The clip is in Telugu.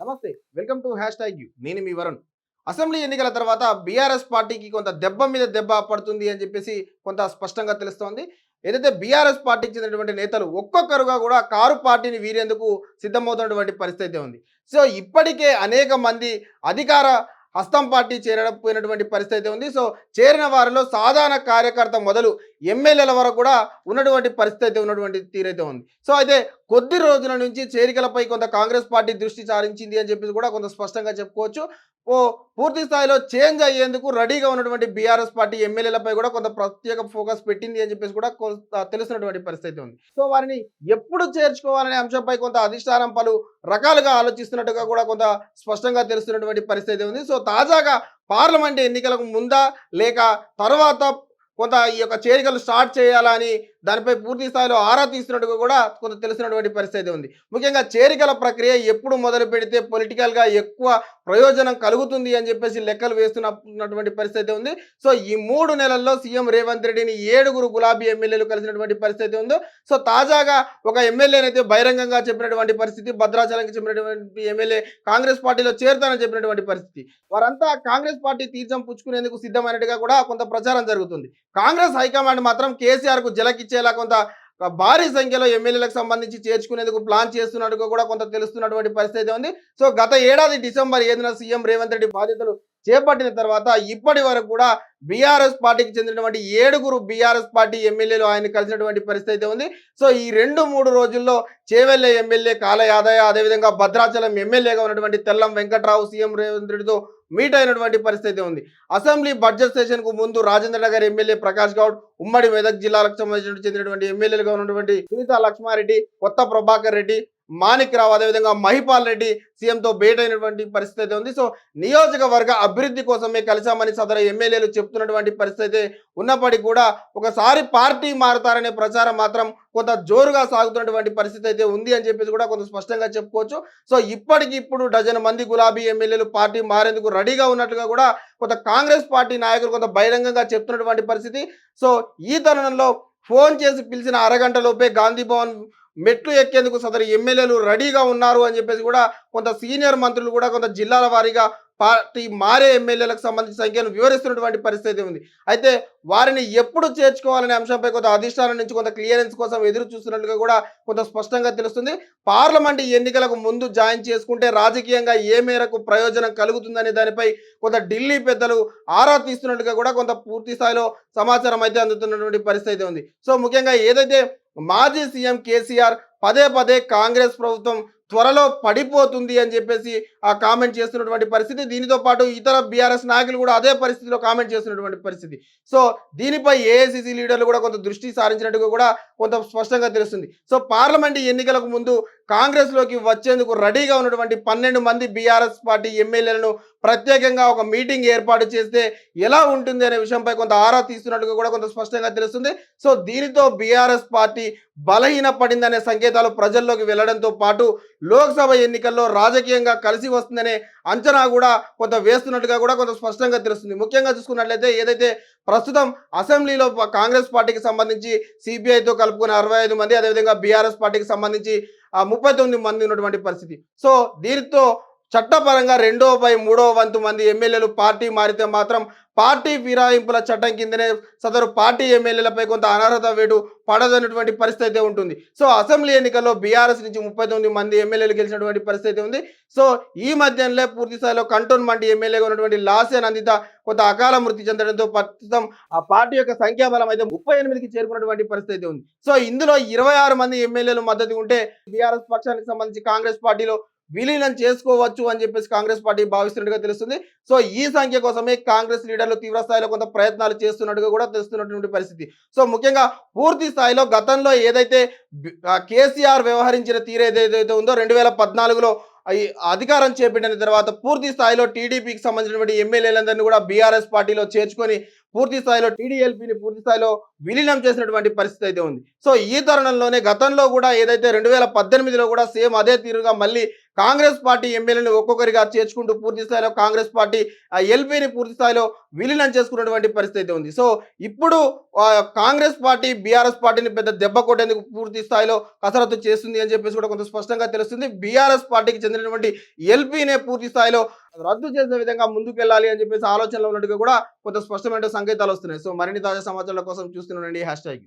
నమస్తే welcome to hash tag U. నేను మీ వరుణ్. అసెంబ్లీ ఎన్నికల తర్వాత బీఆర్ఎస్ పార్టీకి కొంత దెబ్బ మీద దెబ్బ పడుతుంది అని చెప్పేసి కొంత స్పష్టంగా తెలుస్తోంది. ఏదైతే బీఆర్ఎస్ పార్టీకి చెందినటువంటి నేతలు ఒక్కొక్కరుగా కూడా కారు పార్టీని వీరేందుకు సిద్ధమవుతున్నటువంటి పరిస్థితి అయితే ఉంది. సో ఇప్పటికే అనేక మంది అధికార హస్తం పార్టీ చేరకపోయినటువంటి పరిస్థితి ఉంది. సో చేరిన వారిలో సాధారణ కార్యకర్త మొదలు ఎమ్మెల్యేల వరకు కూడా ఉన్నటువంటి పరిస్థితి అయితే ఉన్నటువంటి తీరైతే ఉంది. సో అయితే కొద్ది రోజుల నుంచి చేరికలపై కొంత కాంగ్రెస్ పార్టీ దృష్టి సారించింది అని చెప్పేసి కూడా కొంత స్పష్టంగా చెప్పుకోవచ్చు. ఓ పూర్తి స్థాయిలో చేంజ్ అయ్యేందుకు రెడీగా ఉన్నటువంటి బీఆర్ఎస్ పార్టీ ఎమ్మెల్యేలపై కూడా కొంత ప్రత్యేక ఫోకస్ పెట్టింది అని చెప్పేసి కూడా కొంత తెలుస్తున్నటువంటి పరిస్థితి ఉంది. సో వారిని ఎప్పుడు చేర్చుకోవాలనే అంశంపై కొంత అధిష్టానం పలు రకాలుగా ఆలోచిస్తున్నట్టుగా కూడా కొంత స్పష్టంగా తెలుస్తున్నటువంటి పరిస్థితి ఉంది. సో తాజాగా పార్లమెంట్ ఎన్నికలకు ముందా లేక తర్వాత కొంత ఈ యొక్క చేరికలు స్టార్ట్ చేయాలని దానిపై పూర్తి స్థాయిలో ఆరా తీస్తున్నట్టుగా కూడా కొంత తెలిసినటువంటి పరిస్థితి ఉంది. ముఖ్యంగా చేరికల ప్రక్రియ ఎప్పుడు మొదలు పెడితే పొలిటికల్గా ఎక్కువ ప్రయోజనం కలుగుతుంది అని చెప్పేసి లెక్కలు వేస్తున్నటువంటి పరిస్థితి ఉంది. సో ఈ మూడు నెలల్లో సీఎం రేవంత్ రెడ్డిని ఏడుగురు గులాబీ ఎమ్మెల్యేలు కలిసినటువంటి పరిస్థితి ఉందో సో తాజాగా ఒక ఎమ్మెల్యేనైతే బహిరంగంగా చెప్పినటువంటి పరిస్థితి భద్రాచలంకి చెప్పినటువంటి ఎమ్మెల్యే కాంగ్రెస్ పార్టీలో చేరుతానని చెప్పినటువంటి పరిస్థితి. వారంతా కాంగ్రెస్ పార్టీ తీర్చం పుచ్చుకునేందుకు సిద్ధమైనట్టుగా కూడా కొంత ప్రచారం జరుగుతుంది. కాంగ్రెస్ హైకమాండ్ మాత్రం కేసీఆర్కు జలకిచ్చేలా కొంత భారీ సంఖ్యలో ఎమ్మెల్యేలకు సంబంధించి చేర్చుకునేందుకు ప్లాన్ చేస్తున్నట్టుగా కూడా కొంత తెలుస్తున్నటువంటి పరిస్థితి ఉంది. సో గత ఏడాది డిసెంబర్ ఏదైనా సీఎం రేవంత్ రెడ్డి బాధ్యతలు చేపట్టిన తర్వాత ఇప్పటి వరకు కూడా బీఆర్ఎస్ పార్టీకి చెందినటువంటి ఏడుగురు బీఆర్ఎస్ పార్టీ ఎమ్మెల్యేలు ఆయన కలిసినటువంటి పరిస్థితి అయితే ఉంది. సో ఈ రెండు మూడు రోజుల్లో చేవెల్లే ఎమ్మెల్యే కాల యాదయ్య అదేవిధంగా భద్రాచలం ఎమ్మెల్యేగా ఉన్నటువంటి తెల్లం వెంకట్రావు సీఎం రేవంత్ రెడ్డితో మీట్ అయినటువంటి పరిస్థితి ఉంది. అసెంబ్లీ బడ్జెట్ సెషన్కు ముందు రాజేంద్ర నగర్ ఎమ్మెల్యే ప్రకాష్ గౌడ్ ఉమ్మడి మెదక్ జిల్లాలకు సంబంధించిన చెందినటువంటి ఎమ్మెల్యేలుగా ఉన్నటువంటి సునీత లక్ష్మారెడ్డి కొత్త ప్రభాకర్ రెడ్డి మాణిక్రావు అదేవిధంగా మహిపాల్ రెడ్డి సీఎంతో భేటీ అయినటువంటి పరిస్థితి అయితే ఉంది. సో నియోజకవర్గ అభివృద్ధి కోసమే కలిశామని సదరు ఎమ్మెల్యేలు చెప్తున్నటువంటి పరిస్థితి అయితే ఉన్నప్పటికీ కూడా ఒకసారి పార్టీ మారుతారనే ప్రచారం మాత్రం కొంత జోరుగా సాగుతున్నటువంటి పరిస్థితి అయితే ఉంది అని చెప్పేసి కూడా కొంత స్పష్టంగా చెప్పుకోవచ్చు. సో ఇప్పటికి ఇప్పుడు డజన్ మంది గులాబీ ఎమ్మెల్యేలు పార్టీ మారేందుకు రెడీగా ఉన్నట్లుగా కూడా కొంత కాంగ్రెస్ పార్టీ నాయకులు కొంత బహిరంగంగా చెప్తున్నటువంటి పరిస్థితి. సో ఈ తరుణంలో ఫోన్ చేసి పిలిచిన అరగంటలోపే గాంధీ భవన్ మెట్లు ఎక్కేందుకు సదరు ఎమ్మెల్యేలు రెడీగా ఉన్నారు అని చెప్పేసి కూడా కొంత సీనియర్ మంత్రులు కూడా కొంత జిల్లాల వారీగా పార్టీ మారే ఎమ్మెల్యేలకు సంబంధించిన సంఖ్యను వివరిస్తున్నటువంటి పరిస్థితి ఉంది. అయితే వారిని ఎప్పుడు చేర్చుకోవాలనే అంశంపై కొంత అధిష్టానం నుంచి కొంత క్లియరెన్స్ కోసం ఎదురు చూస్తున్నట్లుగా కూడా కొంత స్పష్టంగా తెలుస్తుంది. పార్లమెంట్ ఎన్నికలకు ముందు జాయిన్ చేసుకుంటే రాజకీయంగా ఏ మేరకు ప్రయోజనం కలుగుతుందనే దానిపై కొంత ఢిల్లీ పెద్దలు ఆరా తీస్తున్నట్టుగా కూడా కొంత పూర్తి స్థాయిలో సమాచారం అయితే అందుతున్నటువంటి పరిస్థితి ఉంది. సో ముఖ్యంగా ఏదైతే మాజీ సీఎం కేసీఆర్ పదే పదే కాంగ్రెస్ ప్రభుత్వం త్వరలో పడిపోతుంది అని చెప్పేసి ఆ కామెంట్ చేస్తున్నటువంటి పరిస్థితి. దీనితో పాటు ఇతర బీఆర్ఎస్ నాయకులు కూడా అదే పరిస్థితిలో కామెంట్ చేస్తున్నటువంటి పరిస్థితి. సో దీనిపై ఏఐసిసి లీడర్లు కూడా కొంత దృష్టి సారించినట్టుగా కూడా కొంత స్పష్టంగా తెలుస్తుంది. సో పార్లమెంట్ ఎన్నికలకు ముందు కాంగ్రెస్లోకి వచ్చేందుకు రెడీగా ఉన్నటువంటి పన్నెండు మంది బీఆర్ఎస్ పార్టీ ఎమ్మెల్యేలను ప్రత్యేకంగా ఒక మీటింగ్ ఏర్పాటు చేస్తే ఎలా ఉంటుంది అనే విషయంపై కొంత ఆరా తీస్తున్నట్టుగా కూడా కొంత స్పష్టంగా తెలుస్తుంది. సో దీనితో బీఆర్ఎస్ పార్టీ బలహీన పడిందనే సంకేతాలు ప్రజల్లోకి వెళ్ళడంతో పాటు లోక్సభ ఎన్నికల్లో రాజకీయంగా కలిసి వస్తుందనే అంచనా కూడా కొంత వేస్తున్నట్టుగా కూడా కొంత స్పష్టంగా తెలుస్తుంది. ముఖ్యంగా చూసుకున్నట్లయితే ఏదైతే ప్రస్తుతం అసెంబ్లీలో కాంగ్రెస్ పార్టీకి సంబంధించి సిపిఐతో కలుపుకున్న అరవై ఐదు మంది అదేవిధంగా బీఆర్ఎస్ పార్టీకి సంబంధించి ముప్పై తొమ్మిది మంది ఉన్నటువంటి పరిస్థితి. సో దీనితో చట్టపరంగా రెండో పై మూడో వంతు మంది ఎమ్మెల్యేలు పార్టీ మారితే మాత్రం పార్టీ ఫిరాయింపుల చట్టం కిందనే సదరు పార్టీ ఎమ్మెల్యేలపై కొంత అనర్హత వేటు పడదన్నటువంటి పరిస్థితి అయితే ఉంటుంది. సో అసెంబ్లీ ఎన్నికల్లో బీఆర్ఎస్ నుంచి ముప్పై తొమ్మిది మంది ఎమ్మెల్యేలు గెలిచినటువంటి పరిస్థితి ఉంది. సో ఈ మధ్యలో పూర్తి స్థాయిలో కంటోన్మెంట్ ఎమ్మెల్యేగా ఉన్నటువంటి లాసే నందిత కొంత అకాల మృతి చెందడంతో ప్రస్తుతం ఆ పార్టీ యొక్క సంఖ్యాబలం అయితే ముప్పై ఎనిమిదికి చేరుకున్నటువంటి పరిస్థితి ఉంది. సో ఇందులో ఇరవై ఆరు మంది ఎమ్మెల్యేలు మద్దతు ఉంటే బీఆర్ఎస్ పక్షానికి సంబంధించి కాంగ్రెస్ పార్టీలో విలీనం చేసుకోవచ్చు అని చెప్పేసి కాంగ్రెస్ పార్టీ భావిస్తున్నట్టుగా తెలుస్తుంది. సో ఈ సంఖ్య కోసమే కాంగ్రెస్ లీడర్లు తీవ్ర స్థాయిలో కొంత ప్రయత్నాలు చేస్తున్నట్టుగా కూడా తెలుస్తున్నటువంటి పరిస్థితి. సో ముఖ్యంగా పూర్తి స్థాయిలో గతంలో ఏదైతే కేసీఆర్ వ్యవహరించిన తీరు ఏదైతే ఉందో రెండు వేల పద్నాలుగులో ఈ అధికారం చేపట్టిన తర్వాత పూర్తి స్థాయిలో టీడీపీకి సంబంధించినటువంటి ఎమ్మెల్యేలందరినీ కూడా బీఆర్ఎస్ పార్టీలో చేర్చుకొని పూర్తి స్థాయిలో టీడీఎల్పీని పూర్తి స్థాయిలో విలీనం చేసినటువంటి పరిస్థితి అయితే ఉంది. సో ఈ తరుణంలోనే గతంలో కూడా ఏదైతే రెండు వేల పద్దెనిమిదిలో కూడా సేమ్ అదే తీరుగా మళ్ళీ కాంగ్రెస్ పార్టీ ఎమ్మెల్యేలు ఒక్కొక్కరిగా చేర్చుకుంటూ పూర్తి స్థాయిలో కాంగ్రెస్ పార్టీ ఎల్పీని పూర్తి స్థాయిలో విలీనం చేసుకున్నటువంటి పరిస్థితి ఉంది. సో ఇప్పుడు కాంగ్రెస్ పార్టీ బీఆర్ఎస్ పార్టీని పెద్ద దెబ్బ కొట్టేందుకు పూర్తి స్థాయిలో కసరత్తు చేస్తుంది అని చెప్పేసి కూడా కొంత స్పష్టంగా తెలుస్తుంది. బీఆర్ఎస్ పార్టీకి చెందినటువంటి ఎల్పీనే పూర్తి స్థాయిలో రద్దు చేసే విధంగా ముందుకెళ్ళాలి అని చెప్పేసి ఆలోచనలో ఉన్నట్టుగా కూడా కొంత స్పష్టమైన సంకేతాలు వస్తున్నాయి. సో మరిన్ని తాజా సమాచారాల కోసం చూస్తున్నానండి హ్యాష్ ట్యాగ్